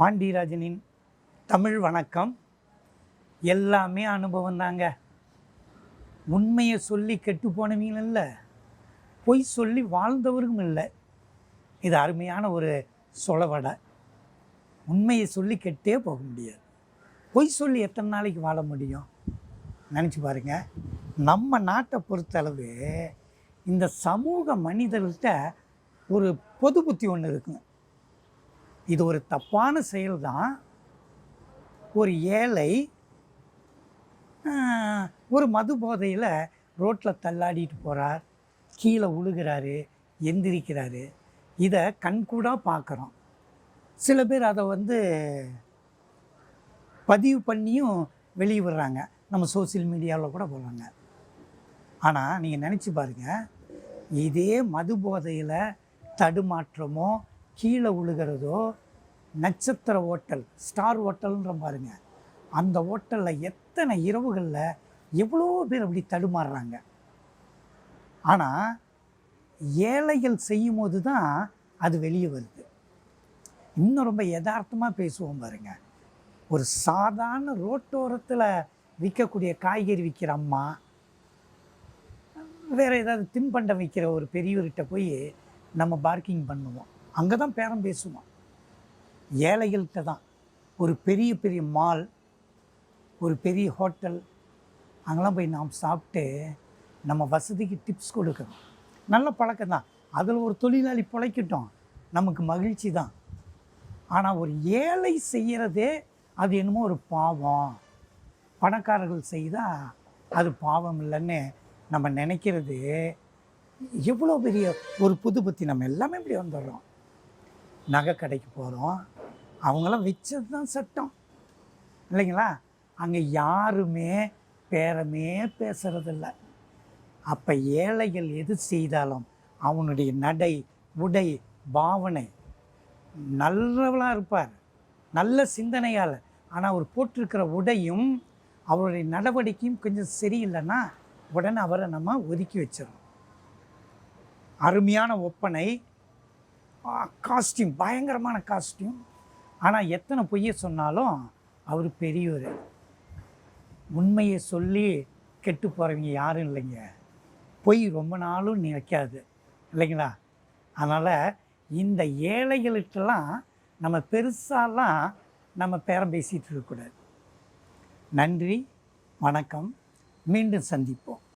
பாண்டியராஜனின் தமிழ் வணக்கம். எல்லாமே அனுபவம் தாங்க உண்மையை சொல்லி கெட்டு போனவங்களும் இல்லை. பொய் சொல்லி வாழ்ந்தவரும் இல்லை. இது அருமையான ஒரு சொலவடை. உண்மையை சொல்லி கெட்டே போக முடியாது. பொய் சொல்லி எத்தனை நாளைக்கு வாழ முடியும்? நினச்சி பாருங்க. நம்ம நாட்டை பொறுத்தளவு இந்த சமூக மனிதர்கள்ட்ட ஒரு பொது புத்தி ஒன்று இருக்குங்க. இது ஒரு தப்பான செயல் தான் ஒரு ஏழை ஒரு மது போதையில் ரோட்டில் தள்ளாடிட்டு போகிறார் கீழே உழுகிறாரு எந்திரிக்கிறாரு. இதை கண்கூடாக பார்க்குறோம் சில பேர் அதை வந்து பதிவு பண்ணியும் வெளியே விடுறாங்க. நம்ம சோஷியல் மீடியாவில் கூட போடுறாங்க. ஆனால் நீங்கள் நினச்சி பாருங்கள் இதே மது போதையில் தடுமாற்றமோ கீழே விழுகிறதோ நட்சத்திர ஓட்டல் ஸ்டார் ஓட்டல்ன்ற பாருங்க. அந்த ஓட்டலில் எத்தனை இரவுகளில் எவ்வளோ பேர் அப்படி தடுமாறுறாங்க. ஆனால் ஏழைகள் செய்யும் போது தான் அது வெளியே வருது. இன்னும் ரொம்ப யதார்த்தமாக பேசுவோம் பாருங்க. ஒரு சாதாரண ரோட்டோரத்தில் விற்கக்கூடிய காய்கறி விற்கிற அம்மா வேறு ஏதாவது தின்பண்டம் விற்கிற ஒரு பெரியவர்கிட்ட போய் நம்ம பார்க்கிங் பண்ணுவோம். அங்கே தான் பேரம் பேசுவோம் ஏழைகள்கிட்ட தான். ஒரு பெரிய பெரிய மால் ஒரு பெரிய ஹோட்டல் அங்கெல்லாம் போய் நாம் சாப்பிட்டு நம்ம வசதிக்கு டிப்ஸ் கொடுக்கணும். நல்ல பழக்கம் தான். அதில் ஒரு தொழிலாளி பிழைக்கட்டும். நமக்கு மகிழ்ச்சி தான். ஆனால் ஒரு ஏழை செய்கிறதே அது என்னமோ ஒரு பாவம். பணக்காரர்கள் செய்தால் அது பாவம் இல்லைன்னு நம்ம நினைக்கிறது எவ்வளோ பெரிய ஒரு புது புத்தி நம்ம எல்லாமே இப்படி வந்துடுறோம். நகை கடைக்கு போகிறோம் அவங்களாம் வச்சது தான் சட்டம். இல்லைங்களா? அங்கே யாருமே பேரமே பேசுறதில்ல. அப்போ ஏழைகள் எது செய்தாலும் அவனுடைய நடை உடை பாவனை நல்லவளாக இருப்பார். நல்ல சிந்தனையால் ஆனால் அவர் போட்டிருக்கிற உடையும் அவருடைய நடவடிக்கையும் கொஞ்சம் சரியில்லைன்னா உடனே அவரை நம்ம ஒதுக்கி வச்சிடணும். அருமையான ஒப்பனை காஸ்டியூம் பயங்கரமான காஸ்டியூம் ஆனால் எத்தனை பொய்யை சொன்னாலும் அவர் பெரியவர் உண்மையை சொல்லி கெட்டு போகிறவங்க யாரும் இல்லைங்க. பொய் ரொம்ப நாளும் நினைக்காது. இல்லைங்களா? அதனால் இந்த ஏழைகளுக்கெல்லாம் நம்ம பெருசாலாம் நம்ம பேரம் பேசிகிட்டு இருக்கக்கூடாது நன்றி வணக்கம். மீண்டும் சந்திப்போம்.